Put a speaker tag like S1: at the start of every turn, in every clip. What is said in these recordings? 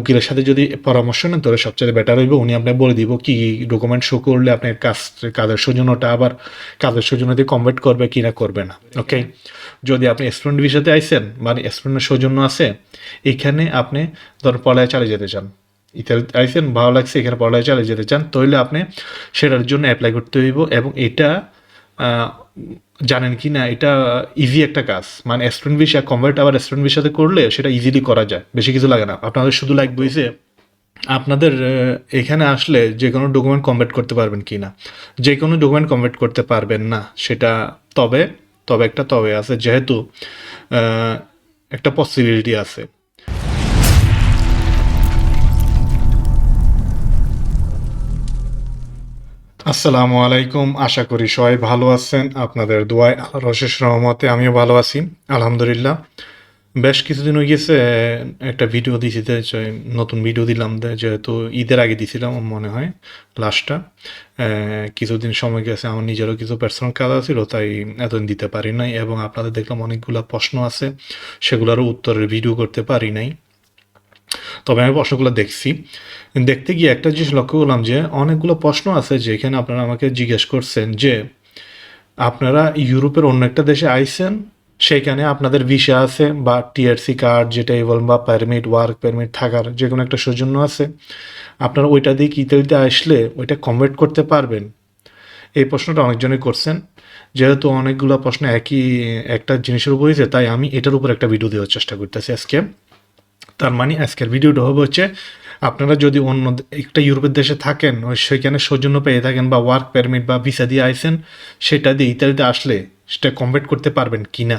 S1: উকিলের সাথে যদি পরামর্শ নেন, তাহলে সবচেয়ে বেটার হইব। উনি আপনাকে বলে দিব কি ডকুমেন্ট শো করলে আপনার কাজ কাজের সৌজন্যটা আবার কাজের সৌজন্য দিয়ে কনভার্ট করবে কি না করবে না। ওকে যদি আপনি স্টুডেন্ট ভিসাতে আইসেন মানে স্টুডেন্টের সৌজন্য আছে, এখানে আপনি ধর পলায় চালিয়ে যেতে চান। ইতালি আইসেন, ভালো লাগছে, এখানে পড়ায় চালিয়ে যেতে চান, তাহলে আপনি সেটার জন্য অ্যাপ্লাই করতে হইব এবং এটা জানেন কি না, এটা ইজি একটা কাজ। মানে স্টুডেন্ট ভিসা কনভার্ট আবার স্টুডেন্ট ভিসাতে করলে সেটা ইজিলি করা যায়, বেশি কিছু লাগে না। আপনাদের শুধু লাগবে হইছে আপনাদের এখানে আসলে যে কোনো ডকুমেন্ট কনভার্ট করতে পারবেন কি না। যে কোনো ডকুমেন্ট কনভার্ট করতে পারবেন না, সেটা তবে তবে একটা তবে আছে, যেহেতু একটা পসিবিলিটি আছে। আসসালামু আলাইকুম। আশা করি সবাই ভালো আছেন। আপনাদের দোয়ায় আল্লাহর অশেষ রহমতে আমিও ভালো আছি। আলহামদুলিল্লাহ। বেশ কিছুদিন হয়ে গেছে, একটা ভিডিও দিয়েছি নতুন ভিডিও দিলাম যেহেতু ঈদের আগে দিয়েছিলাম আমার মনে হয় লাস্টটা কিছুদিন সময় গেছে, আমার নিজেরও কিছু পার্সোনাল কাজ ছিল তাই এতদিন দিতে পারি নাই এবং আপনাদের দেখলাম অনেকগুলো প্রশ্ন আছে, সেগুলোরও উত্তরের ভিডিও করতে পারি নাই। তবে আমি প্রশ্নগুলো দেখছি। দেখতে গিয়ে একটা জিনিস লক্ষ্য করলাম যে অনেকগুলো প্রশ্ন আছে যেখানে আপনারা আমাকে জিজ্ঞেস করছেন যে আপনারা ইউরোপের অন্য একটা দেশে আইসেন সেইখানে আপনাদের ভিসা আছে বা টিআরসি কার্ড যেটাই বলেন বা পারমিট ওয়ার্ক পারমিট থাকার যে কোনো একটা সৌজন্য আছে। আপনারা ওইটা দিয়ে কি ইতালিতে আসলে ওইটা কনভার্ট করতে পারবেন? এই প্রশ্নটা অনেকজনই করছেন। যেহেতু অনেকগুলো প্রশ্ন একই, একটা জিনিসের উপর হয়েছে, তাই আমি এটার উপর একটা ভিডিও দেওয়ার চেষ্টা করতেছি আজকে। তার মানে আজকের ভিডিওটা হবে হচ্ছে আপনারা যদি অন্য একটা ইউরোপের দেশে থাকেন, ওই সেখানে সৌজন্য পেয়ে থাকেন বা ওয়ার্ক পারমিট বা ভিসা দিয়ে আইসেন সেটা দিয়ে ইত্যাদিতে আসলে সেটা কমপ্লিট করতে পারবেন কি না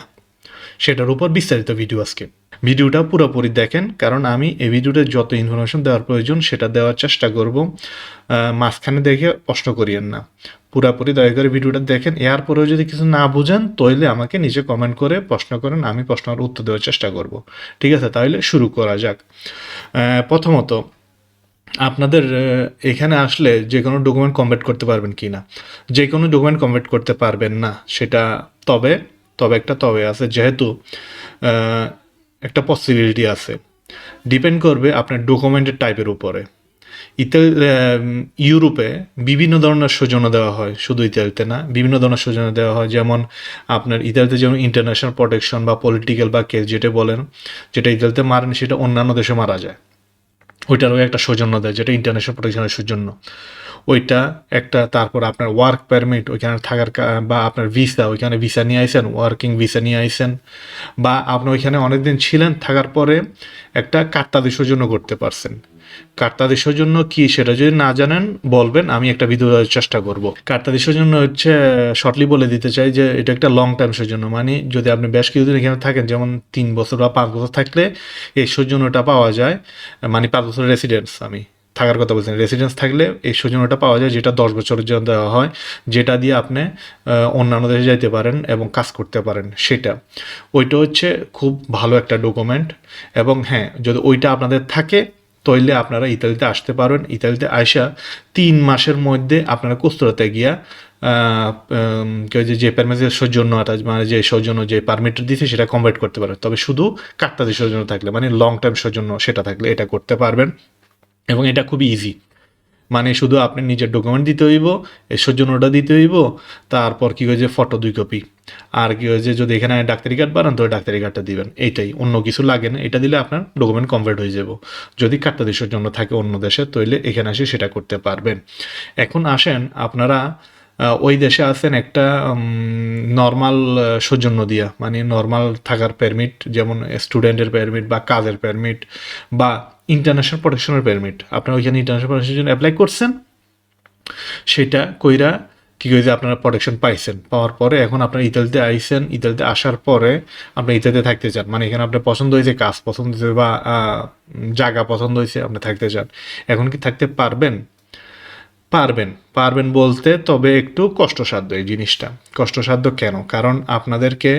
S1: সেটার উপর বিস্তারিত ভিডিও আজকে। ভিডিওটা পুরোপুরি দেখেন, কারণ আমি এই ভিডিওতে যত ইনফরমেশন দেওয়ার প্রয়োজন, সেটা দেওয়ার চেষ্টা করব মাঝখানে দেখে প্রশ্ন করিয়েন না। পুরাপুরি দয়া করে ভিডিওটা দেখেন। এরপরেও যদি কিছু না বুঝেন, তাহলে আমাকে নিচে কমেন্ট করে প্রশ্ন করেন, আমি প্রশ্নের উত্তর দেওয়ার চেষ্টা করব। ঠিক আছে, তাহলে শুরু করা যাক। প্রথমত, আপনাদের এখানে আসলে যে কোনো ডকুমেন্ট কনভার্ট করতে পারবেন কি না যে কোনো ডকুমেন্ট কনভার্ট করতে পারবেন না, সেটা তবে তবে একটা তবে আছে। যেহেতু একটা পসিবিলিটি আছে। ডিপেন্ড করবে আপনার ডকুমেন্টের টাইপের উপরে। ইতালি ইউরোপে বিভিন্ন ধরনের সৌজন্য দেওয়া হয়। শুধু ইতালিতে না, বিভিন্ন ধরনের সৌজন্য দেওয়া হয়। যেমন আপনার ইতালিতে যেমন ইন্টারন্যাশনাল প্রোটেকশন বা পলিটিক্যাল বা কেস যেটা বলেন, যেটা ইতালিতে মারেন, সেটা অন্যান্য দেশে মারা যায়। ওইটারও একটা সৌজন্য দেয়, যেটা ইন্টারন্যাশনাল প্রোটেকশনের সৌজন্য। ওইটা একটা তারপর আপনার ওয়ার্ক পারমিট ওইখানে থাকার বা আপনার ভিসা ওইখানে ভিসা নিয়ে আইসেন ওয়ার্কিং ভিসা নিয়ে আইসেন, বা আপনি ওইখানে অনেকদিন ছিলেন, থাকার পরে একটা কার্তাদের জন্য করতে পারছেন। কার্তাদের জন্য কি সেটা যদি না জানেন, বলবেন, আমি একটা ভিডিও দেওয়ার চেষ্টা করব। কার্তাদের জন্য হচ্ছে শর্টলি বলে দিতে চাই যে, এটা একটা লং টাইম জন্য। মানে যদি আপনি বেশ কিছুদিন এখানে থাকেন, যেমন তিন বছর বা পাঁচ বছর থাকলে, এই সৌজন্যটা পাওয়া যায় মানে পাঁচ বছর রেসিডেন্স আমি। থাকার কথা বলছেন। রেসিডেন্স থাকলে এই সৌজন্যটা পাওয়া যায় যেটা দশ বছরের জন্য দেওয়া হয়, যেটা দিয়ে আপনি অন্যান্য দেশে যাইতে পারেন এবং কাজ করতে পারেন সেটা। ওইটা হচ্ছে খুব ভালো একটা ডকুমেন্ট এবং হ্যাঁ যদি ওইটা আপনাদের থাকে, তাইলে আপনারা ইতালিতে আসতে পারবেন। ইতালিতে আসা তিন মাসের মধ্যে আপনারা কুস্তরাতে গিয়া যে- যে পারমিটের সৌজন্য মানে যে সৌজন্য যে পারমিট দিছে সেটা কনভার্ট করতে পারবেন। তবে শুধু কাকতাদের সৌজন্য থাকলে মানে লং টাইম সৌজন্য সেটা থাকলে এটা করতে পারবেন। এবং এটা খুবই ইজি মানে শুধু আপনি নিজের ডকুমেন্ট দিতে হইব সৌজন্যটা দিতে হইব, তারপর কী হয়েছে? ফটো দুই কপি আর কী হয়েছে? যদি এখানে ডাক্তারি কার্ড বানান তো ডাক্তারি কার্ডটা দিবেন। এইটাই। অন্য কিছু লাগে না। এটা দিলে আপনার ডকুমেন্ট কমপ্লিট হয়ে যাব। যদি কার্ডটা দেশের জন্য থাকে অন্য দেশে, তাহলে এখানে এসে সেটা করতে পারবেন। এখন আসেন আপনারা ওই দেশে আছেন একটা নর্মাল সৌজন্য দিয়া মানে নর্মাল থাকার পারমিট যেমন স্টুডেন্টের পারমিট বা কাজের পারমিট বা ইন্টারন্যাশনাল প্রোটেকশনের পারমিট আপনারা ওইখানে ইন্টারন্যাশনাল প্রোটেকশনের জন্য অ্যাপ্লাই করছেন, সেটা কইরা কি কইছে, আপনারা প্রোটেকশন পাইছেন। পাওয়ার পরে এখন আপনারা ইতালিতে আইছেন, ইতালিতে আসার পরে আপনি ইতালিতে থাকতে চান। মানে এখানে আপনার পছন্দ হয়েছে কাজ, পছন্দ হয়েছে বা জায়গা পছন্দ হয়েছে আপনি থাকতে চান। এখন কি থাকতে পারবেন? পারবেন পারবেন বলতে তবে একটু কষ্টসাধ্য এই জিনিসটা। কষ্টসাধ্য কেন? কারণ আপনাদেরকে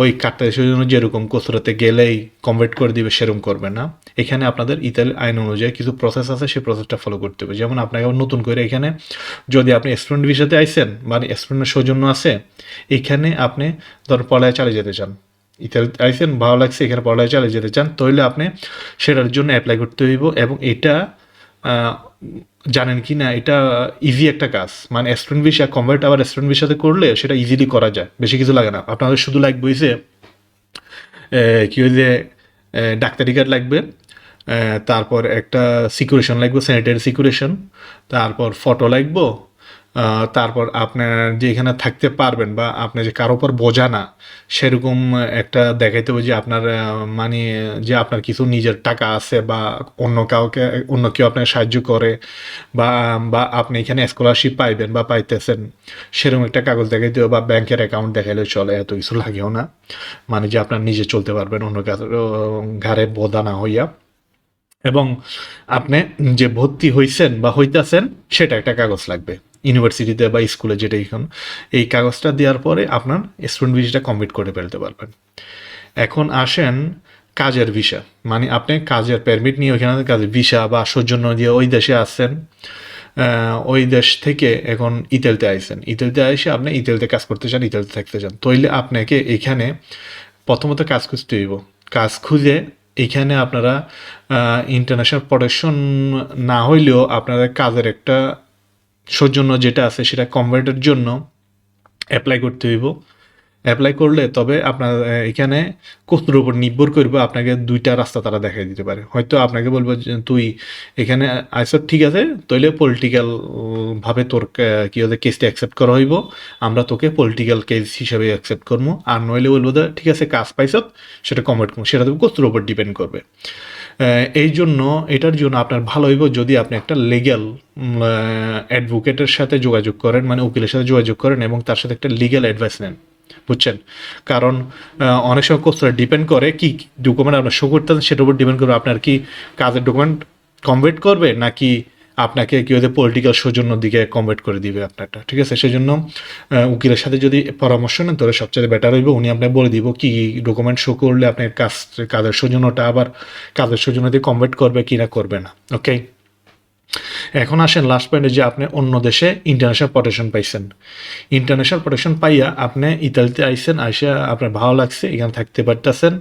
S1: ওই কাটটা দেশের জন্য যেরকম কসরতে গেলেই কনভার্ট করে দিবে, সেরকম করবে না। এখানে আপনাদের ইতালি আইন অনুযায়ী কিছু প্রসেস আছে, সেই প্রসেসটা ফলো করতে হবে। যেমন আপনাকে নতুন করে এখানে যদি আপনি স্টুডেন্ট ভিসাতে আইসেন মানে স্টুডেন্টের সৌজন্য আছে, এখানে আপনি ধর পলায় চালিয়ে যেতে চান। ইতালিতে আইসেন, ভালো লাগছে, এখানে পড়ালেখা চালিয়ে যেতে চান তাহলে আপনি সেটার জন্য অ্যাপ্লাই করতে হইব এবং এটা জানেন কি না, এটা ইজি একটা কাজ। মানে স্টুডেন্ট ভিসা কনভার্ট আবার স্টুডেন্ট ভিসাতে করলে সেটা ইজিলি করা যায়, বেশি কিছু লাগে না। আপনাদের শুধু লাগবে যে কী ওই যে ডাক্তারি কার্ড লাগবে তারপর একটা সিকিউরেশন লাগবে স্যানিটারি সিকিউরেশন তারপর ফটো লাগবো তারপর আপনার যে এখানে থাকতে পারবেন বা আপনি যে কারও উপর বোঝা না, সেরকম একটা দেখাইতে হবে যে আপনার মানে যে আপনার কিছু নিজের টাকা আছে বা অন্য কাউকে, অন্য কেউ আপনাকে সাহায্য করে বা বা আপনি এখানে স্কলারশিপ পাইবেন বা পাইতেছেন, সেরকম একটা কাগজ দেখাইতে হবে বা ব্যাংকের অ্যাকাউন্ট দেখাইলে চলে, এত কিছু লাগেও না। মানে যে আপনার নিজে চলতে পারবেন, অন্য ঘাড়ে বোধা না হইয়া। এবং আপনি যে ভর্তি হইছেন বা হইতাছেন, সেটা একটা কাগজ লাগবে। ইউনিভার্সিটিতে বা স্কুলে যেটা এখন এই কাগজটা দেওয়ার পরে আপনার স্টুডেন্ট ভিসাটা কমপ্লিট করে ফেলতে পারবেন। এখন আসেন কাজের ভিসা মানে আপনি কাজের পারমিট নিয়ে ওইখানে কাজের ভিসা বা সৌজন্য দিয়ে ওই দেশে আসছেন ওই দেশ থেকে এখন ইতালিতে আইসেন ইতালিতে এসে আপনি ইতালিতে কাজ করতে চান, ইতালিতে থাকতে চান। তৈলে আপনাকে এখানে প্রথমত কাজ খুঁজতে হইব। কাজ খুঁজে এখানে আপনারা ইন্টারন্যাশনাল প্রোটেকশন না হইলেও আপনাদের কাজের একটা সৌজন্য যেটা আছে সেটা কনভার্টের জন্য অ্যাপ্লাই করতে হইব। অ্যাপ্লাই করলে তবে আপনার এখানে কোথার উপর নির্ভর করবে আপনাকে দুইটা রাস্তা তারা দেখাই দিতে পারে। হয়তো আপনাকে বলব তুই এখানে আইসর ঠিক আছে, তাইলে পলিটিক্যাল ভাবে তোর কী হতে কেসটা অ্যাকসেপ্ট করা হইব, আমরা তোকে পলিটিক্যাল কেস হিসাবে অ্যাকসেপ্ট করব আর নইলে বলব ঠিক আছে, কাজ পাইছত সেটা কনভার্ট করব সেটা তুমি কোথার উপর ডিপেন্ড করবে। এই জন্য এটার জন্য আপনার ভালো হইব যদি আপনি একটা লিগ্যাল অ্যাডভোকেটের সাথে যোগাযোগ করেন মানে উকিলের সাথে যোগাযোগ করেন এবং তার সাথে একটা লিগ্যাল অ্যাডভাইস নেন, বুঝছেন? কারণ অনেক সময় কোথাও ডিপেন্ড করে কি ডকুমেন্ট আপনার শো করতে সেটার উপর ডিপেন্ড করবে। আপনার কি কাজের ডকুমেন্ট কনভার্ট করবে, নাকি আপনাকে কি ওদের পলিটিক্যাল সৌজন্যর দিকে কনভার্ট করে দিবে আপনারটা, ঠিক আছে? সেই জন্য উকিলের সাথে যদি পরামর্শ নেন, তাহলে সবচেয়ে বেটার হইব। উনি আপনাকে বলে দিব কি ডকুমেন্ট শো করলে আপনার কাজ, কাজের সৌজন্যটা আবার কাজের সৌজন্য দিয়ে কনভার্ট করবে কি না করবে না ওকে এখন আসেন লাস্ট পয়েন্টে যে আপনি অন্য দেশে ইন্টারন্যাশনাল প্রোটেকশন পাইছেন। ইন্টারন্যাশনাল প্রোটেকশন পাইয়া আপনি ইতালিতে আইসেন আইসা আপনার ভালো লাগছে, এখানে থাকতে পারতেছেন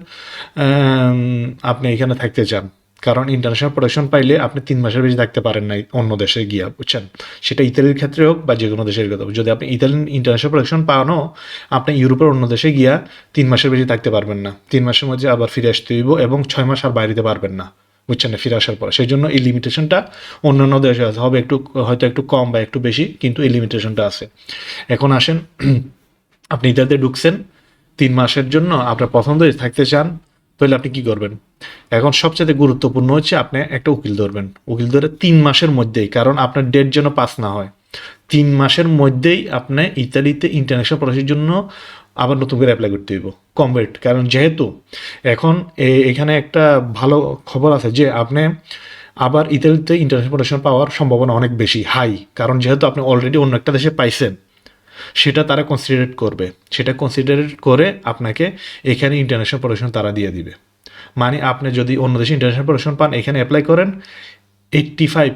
S1: আপনি এখানে থাকতে চান। কারণ ইন্টারন্যাশনাল প্রোটেকশন পাইলে আপনি তিন মাসের বেশি থাকতে পারেন না অন্য দেশে গিয়া, বুঝছেন? সেটা ইতালির ক্ষেত্রে হোক বা যে কোনো দেশের হোক। যদি আপনি ইতালিয়ান ইন্টারন্যাশনাল প্রোটেকশন পাওয়ানো আপনি ইউরোপের অন্য দেশে গিয়া তিন মাসের বেশি থাকতে পারবেন না। তিন মাসের মধ্যে আবার ফিরে আসতে হইব এবং ছয় মাস আর বাইরেতে পারবেন না, বুঝছেন? না ফিরে আসার পর। সেই জন্য এই লিমিটেশনটা অন্য অন্য দেশে আছে। হবে একটু, হয়তো একটু কম বা একটু বেশি, কিন্তু এই লিমিটেশনটা আছে। এখন আসেন, আপনি ইতালিতে ঢুকছেন, তিন মাসের জন্য আপনার পছন্দ থাকতে চান, তাহলে আপনি কি করবেন? এখন সবচেয়ে গুরুত্বপূর্ণ হচ্ছে আপনি একটা উকিল ধরবেন। উকিল ধরে তিন মাসের মধ্যেই, কারণ আপনার ডেট যেন পাস না হয়। তিন মাসের মধ্যেই আপনি ইতালিতে ইন্টারন্যাশনাল পড়াশোনার জন্য আবার নতুন করে অ্যাপ্লাই করতে হইব কনভার্ট কারণ যেহেতু এখন এখানে একটা ভালো খবর আছে যে আপনি আবার ইতালিতে ইন্টারন্যাশনাল পড়াশোনা পাওয়ার সম্ভাবনা অনেক বেশি হাই কারণ যেহেতু আপনি অলরেডি অন্য একটা দেশে পাইছেন, সেটা তারা কনসিডারেট করবে। সেটা কনসিডারেট করে আপনাকে এখানে ইন্টারন্যাশনাল পড়াশোনা তারা দিয়ে দিবে। মানে আপনি যদি অন্য দেশে ইন্টারন্যাশনাল পড়াশোনা পান, এখানে অ্যাপ্লাই করেন এইট্টি ফাইভ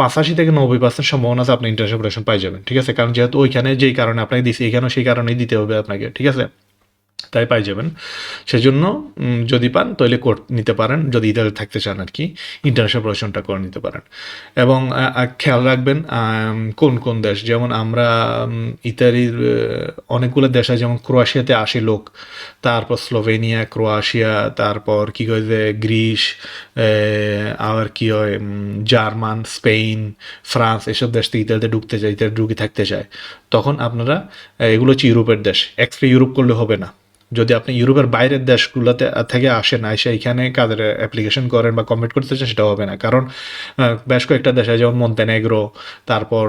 S1: পাঁচাশি থেকে নব্বই পার্সেন্ট সম্ভাবনা আছে আপনি ইন্টারন্যাশনাল পড়াশোনা পাই যাবেন, ঠিক আছে? কারণ যেহেতু ওইখানে যেই কারণে আপনাকে দিচ্ছে এখানেও সেই কারণেই দিতে হবে আপনাকে, ঠিক আছে? তাই পাই যাবেন। সেজন্য যদি পান তাহলে কোর্ট নিতে পারেন। যদি ইতালি থাকতে চান আর কি ইন্টারন্যাশনাল পড়াশোনাটা করে নিতে পারেন। এবং খেয়াল রাখবেন কোন কোন দেশ? যেমন আমরা ইতালির অনেকগুলো দেশ আছে যেমন ক্রোয়েশিয়াতে আসে লোক তারপর স্লোভেনিয়া ক্রোয়েশিয়া তারপর কি কয় যে গ্রিস আহ, আর কি হয় জার্মান স্পেন ফ্রান্স এসব দেশ থেকে ইতালিতে ঢুকতে চায় ইতালি ঢুকে থাকতে চায় তখন আপনারা এগুলো হচ্ছে ইউরোপের দেশ। এক্সট্রা ইউরোপ করলে হবে না। যদি আপনি ইউরোপের বাইরের দেশগুলোতে থেকে আসেন এসে এখানে কাজের অ্যাপ্লিকেশন করেন বা কমপ্লিট করতে চান সেটা হবে না। কারণ বেশ কয়েকটা দেশ, যেমন মন্তেনেগ্রো, তারপর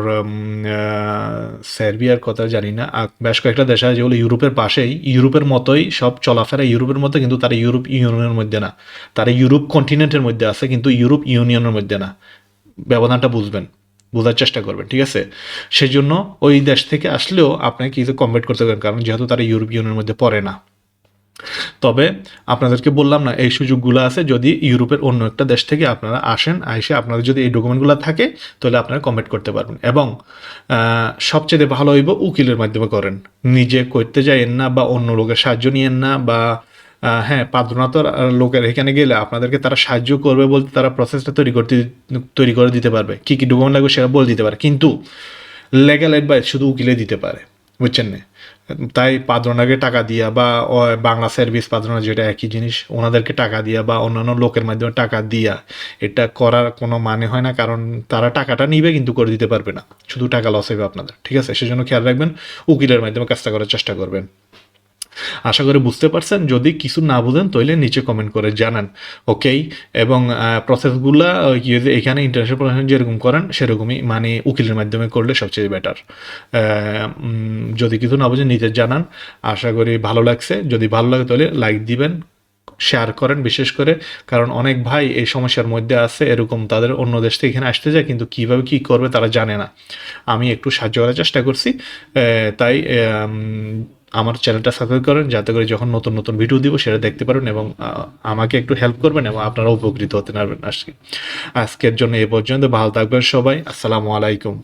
S1: সার্বিয়ার কথা জানি না বেশ কয়েকটা দেশ আছে যেগুলো ইউরোপের পাশেই, ইউরোপের মতোই সব চলাফেরা ইউরোপের মতো কিন্তু তারা ইউরোপ ইউনিয়নের মধ্যে না। তারা ইউরোপ কন্টিনেন্টের মধ্যে আছে, কিন্তু ইউরোপ ইউনিয়নের মধ্যে না। ব্যবধানটা বুঝবেন, বোঝার চেষ্টা করবেন, ঠিক আছে? সেই জন্য ওই দেশ থেকে আসলেও আপনাকে কিছু কনভার্ট করতে পারেন কারণ যেহেতু তারা ইউরোপ ইউনিয়নের মধ্যে পড়ে না। তবে আপনাদেরকে বললাম না, এই সুযোগগুলো আছে যদি ইউরোপের অন্য একটা দেশ থেকে আপনারা আসেন এসে আপনাদের যদি এই ডকুমেন্টগুলো থাকে, তাহলে আপনারা কমপ্লিট করতে পারবেন। এবং সবচেয়ে ভালো হইব উকিলের মাধ্যমে করেন। নিজে করতে যাইয়েন না বা অন্য লোকের সাহায্য নিয়েন না বা হ্যাঁ পাদ্রনা তো আর লোকের এখানে গেলে আপনাদেরকে তারা সাহায্য করবে বলতে তারা প্রসেসটা তৈরি করতে, তৈরি করে দিতে পারবে। কী কী ডকুমেন্ট লাগবে সেটা বলে দিতে পারে। কিন্তু লেগাল অ্যাডভাইস শুধু উকিলে দিতে পারে। বুঝছেন না? তাই পাদ্রনাকে টাকা দিয়া বা বাংলা সার্ভিস পাদ্রনা যেটা একই জিনিস, ওনাদেরকে টাকা দিয়া বা অন্যান্য লোকের মাধ্যমে টাকা দিয়া, এটা করার কোনো মানে হয় না, কারণ তারা টাকাটা নিবে কিন্তু করে দিতে পারবে না। শুধু টাকা লস হবে আপনাদের, ঠিক আছে? সেজন্য খেয়াল রাখবেন, উকিলের মাধ্যমে কাজটা করার চেষ্টা করবেন। আশা করি বুঝতে পারছেন। যদি কিছু না বুঝেন, তাহলে নিচে কমেন্ট করে জানান। ওকেই এবং প্রসেসগুলা এখানে ইন্টারন্যাশনাল প্রসেস যেরকম করেন, সেরকমই মানে উকিলের মাধ্যমে করলে সবচেয়ে বেটার যদি কিছু না বুঝেন নিচে জানান। আশা করি ভালো লাগছে। যদি ভালো লাগে, তাহলে লাইক দিবেন শেয়ার করেন বিশেষ করে। কারণ অনেক ভাই এই সমস্যার মধ্যে আছে, এরকম তাদের অন্য দেশ থেকে এখানে আসতে যায়, কিন্তু কীভাবে কি করবে তারা জানে না। আমি একটু সাহায্য করার চেষ্টা করছি। তাই আমার চ্যানেলটা সাবস্ক্রাইব করেন, যাতে করে যখন নতুন নতুন ভিডিও দিব, সেটা দেখতে পারেন এবং আমাকে একটু হেল্প করবেন এবং আপনারা উপকৃত হতে পারবেন আজকে। আজকের জন্য এ পর্যন্ত, ভালো থাকবেন সবাই, আসসালামু আলাইকুম।